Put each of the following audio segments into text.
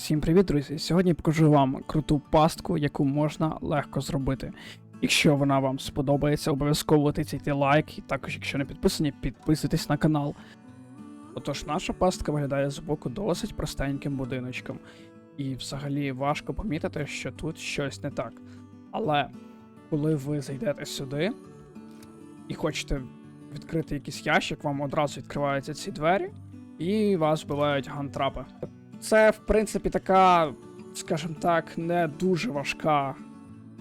Всім привіт, друзі! Сьогодні покажу вам круту пастку, яку можна легко зробити. Якщо вона вам сподобається, обов'язково тицяйте лайк, і також, якщо не підписані, підписуйтесь на канал. Отож, наша пастка виглядає збоку досить простеньким будиночком, і взагалі важко помітити, що тут щось не так. Але коли ви зайдете сюди і хочете відкрити якийсь ящик, вам одразу відкриваються ці двері, і вас вбивають гантрапи. Це, в принципі, така, скажімо так, не дуже важка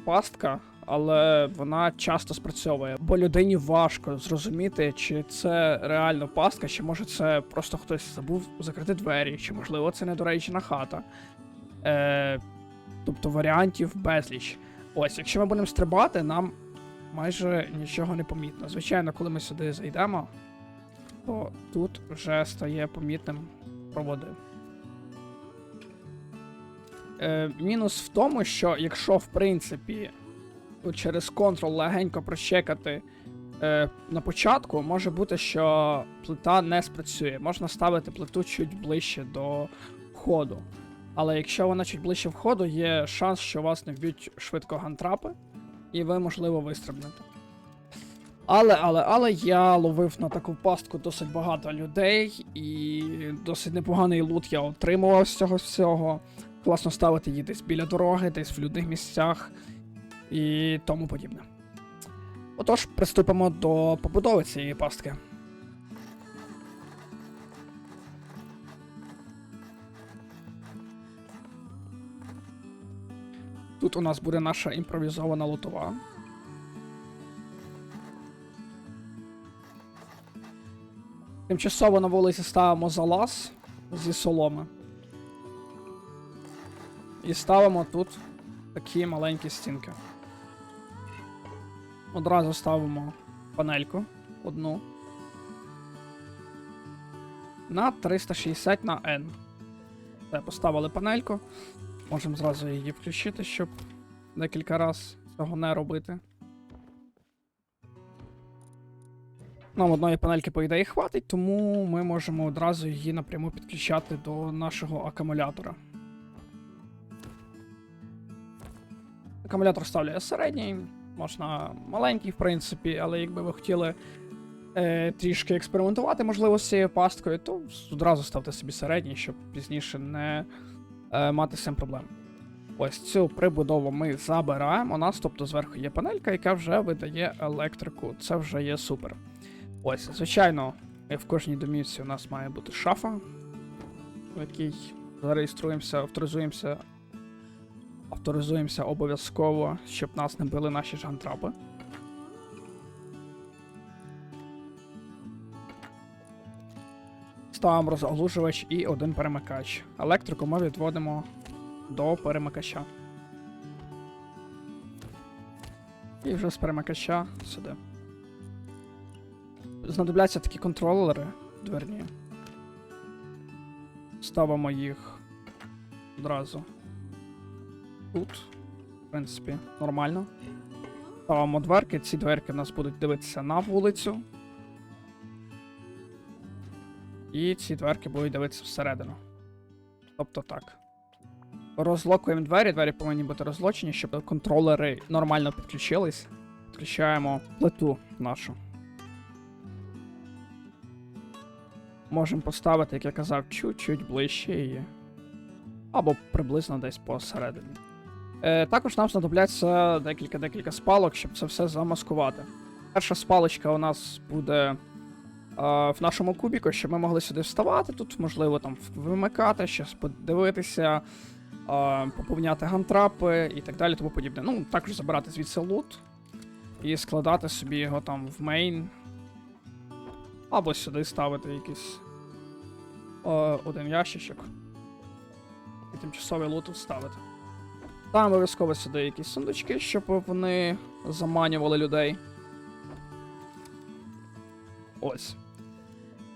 пастка, але вона часто спрацьовує. Бо людині важко зрозуміти, чи це реально пастка, чи може це просто хтось забув закрити двері, чи можливо це недоречна хата. Е, тобто варіантів безліч. Ось, якщо ми будемо стрибати, нам майже нічого не помітно. Звичайно, коли ми сюди зайдемо, то тут вже стає помітним проводи. Е, мінус в тому, що якщо, в принципі, через Ctrl легенько прочекати е, на початку, може бути, що плита не спрацює. Можна ставити плиту чуть ближче до входу. Але якщо вона чуть ближче входу, є шанс, що вас не вб'ють швидко гантрапи, і ви, можливо, вистрибнете. Але, але, але я ловив на таку пастку досить багато людей, і досить непоганий лут я отримував з цього всього. Класно ставити її десь біля дороги, десь в людних місцях і тому подібне. Отож, приступимо до побудови цієї пастки. Тут у нас буде наша імпровізована лутова. Тимчасово на вулиці ставимо залаз зі соломи. І ставимо тут такі маленькі стінки. Одразу ставимо панельку одну. На 360 на N. Все, поставили панельку. Можемо зразу її включити, щоб декілька разів цього не робити. Нам одної панельки, по ідеї, хватить, тому ми можемо одразу її напряму підключати до нашого акумулятора. Акумулятор ставлю середній, можна маленький, в принципі, але якби ви хотіли е, трішки експериментувати, можливо, з цією пасткою, то одразу ставте собі середній, щоб пізніше не е, мати з цим проблем. Ось цю прибудову ми забираємо. У нас, тобто, зверху є панелька, яка вже видає електрику. Це вже є супер. Ось, звичайно, в кожній домівці у нас має бути шафа, в якій зареєструємося, авторизуємося авторизуємося обов'язково, щоб нас не били наші жантрапи. Ставимо розгалужувач і один перемикач. Електрику ми відводимо до перемикача. І вже з перемикача сюди. Знадобляться такі контролери дверні. Ставимо їх одразу тут. В принципі, нормально. Ставимо дверки. Ці дверки в нас будуть дивитися на вулицю. І ці дверки будуть дивитися всередину. Тобто так. Розлокуємо двері, двері повинні бути розлочені, щоб контролери нормально підключились. Підключаємо плиту нашу. Можемо поставити, як я казав, чуть-чуть ближче її. Або приблизно десь посередині. Е, також нам знадобляться декілька-декілька спалок, щоб це все замаскувати. Перша спалочка у нас буде е, в нашому кубіку, щоб ми могли сюди вставати. Тут, можливо, там вимикати, щось подивитися, е, поповняти гантрапи і так далі, тому подібне. Ну, також забирати звідси лут і складати собі його там в мейн. Або сюди ставити якийсь один ящичок. І тимчасовий лут тут ставити. Там обов'язково сюди якісь сундучки, щоб вони заманювали людей. Ось.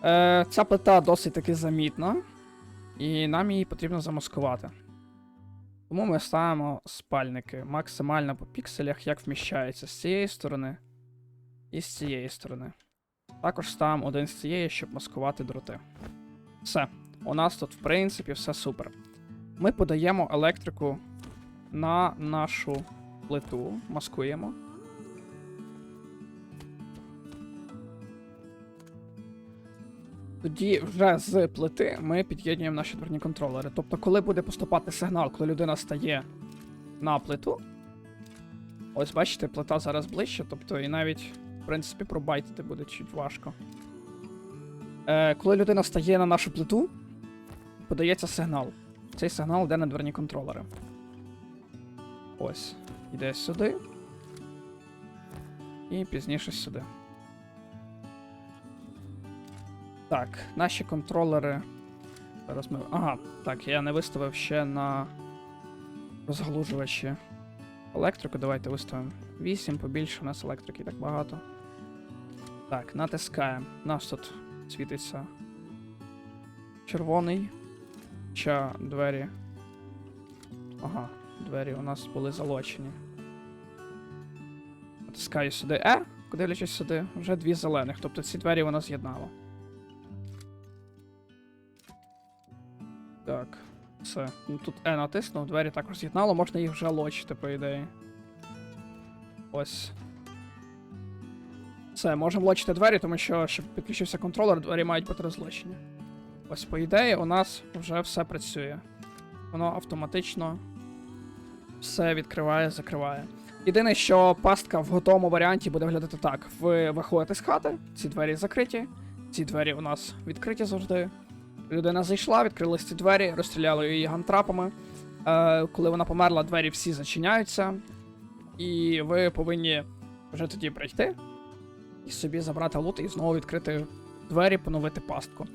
Е, Ця плита досить таки замітна, і нам її потрібно замаскувати. Тому ми ставимо спальники максимально по пікселях, як вміщається з цієї сторони і з цієї сторони. Також ставимо один з цієї, щоб маскувати дроти. Все. У нас тут, в принципі, все супер. ми подаємо електрику на нашу плиту, маскуємо. Тоді вже з плити ми під'єднуємо наші дверні контролери. Тобто, коли буде поступати сигнал, коли людина стає на плиту. Ось бачите, плита зараз ближче, тобто і навіть, в принципі, пробайтити буде чуть важко. Е, коли людина стає на нашу плиту, подається сигнал. Цей сигнал йде на дверні контролери. Ось. Йде сюди. І пізніше сюди. Так, наші контролери. Зараз ми. Ага, так, я не виставив ще на розгалужувачі електрику. Давайте виставимо 8, побільше, у нас електрики так багато. Так, натискаємо. У нас тут світиться червоний. Ча двері. Ага, двері у нас були залочені. Натискаю сюди R, дивлячись сюди, вже дві зелених. Тобто ці двері вона з'єднала. Так, все. Ну тут E натиснув, двері також з'єднало, можна їх вже лочити, по ідеї. Ось. Все, можемо лочити двері, тому що, щоб підключився контролер, двері мають бути розлочені. Ось, по ідеї, у нас вже все працює. Воно автоматично все відкриває, закриває. Єдине, що пастка в готовому варіанті буде виглядати так: ви виходите з хати, ці двері закриті, ці двері у нас відкриті завжди. Людина зайшла, відкрились ці двері, розстріляли її гантрапами. Е, коли вона померла, двері всі зачиняються. І ви повинні вже тоді прийти і собі забрати лут і знову відкрити двері, поновити пастку.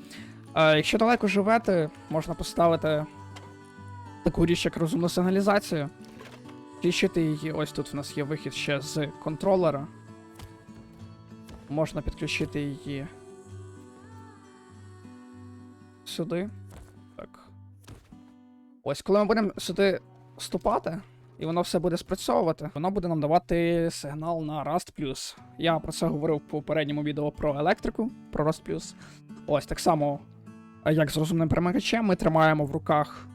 Е, якщо далеко живете, можна поставити таку річ, як розумну сигналізацію. Включити її, ось тут в нас є вихід ще з контролера. Можна підключити її сюди. Так. Ось, коли ми будемо сюди вступати, і воно все буде спрацьовувати, воно буде нам давати сигнал на Rust+. Я про це говорив в попередньому відео про електрику, про Rust+. Ось так само, як з розумним примикачем, ми тримаємо в руках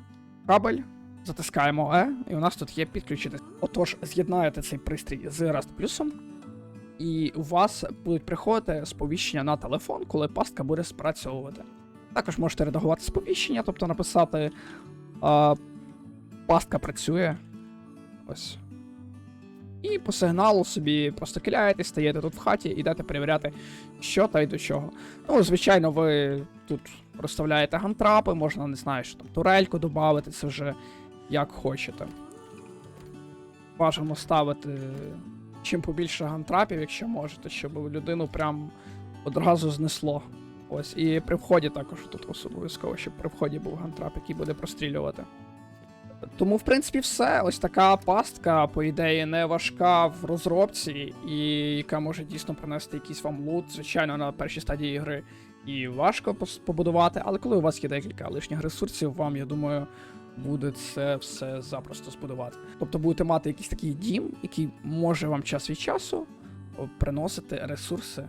кабель, затискаємо E, і у нас тут є підключити. Отож, з'єднаєте цей пристрій з Rust+, і у вас будуть приходити сповіщення на телефон, коли пастка буде спрацьовувати. Також можете редагувати сповіщення, тобто написати а, пастка працює. Ось. І по сигналу собі просто киляєте, стаєте тут в хаті і йдете перевіряти, що та й до чого. Ну, звичайно, ви тут розставляєте гантрапи, можна, не знаю, що там турельку додати, це вже як хочете. Бажано ставити чим побільше гантрапів, якщо можете, щоб людину прям одразу знесло. Ось, і при вході також тут обов'язково, щоб при вході був гантрап, який буде прострілювати. Тому, в принципі, все. Ось така пастка, по ідеї, не важка в розробці, і яка може дійсно принести якийсь вам лут. Звичайно, на першій стадії гри і важко побудувати, але коли у вас є декілька лишніх ресурсів, вам, я думаю, буде це все запросто збудувати. Тобто будете мати якийсь такий дім, який може вам час від часу приносити ресурси.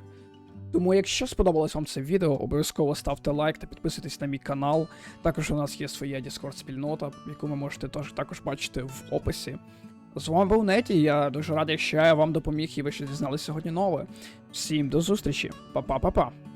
Тому, якщо сподобалось вам це відео, обов'язково ставте лайк та підписуйтесь на мій канал. Також у нас є своя Discord спільнота, яку ви можете також бачити в описі. З вами був Неті, я дуже радий, якщо я вам допоміг і ви щось дізнали сьогодні нове. Всім до зустрічі, Па-па-па-па.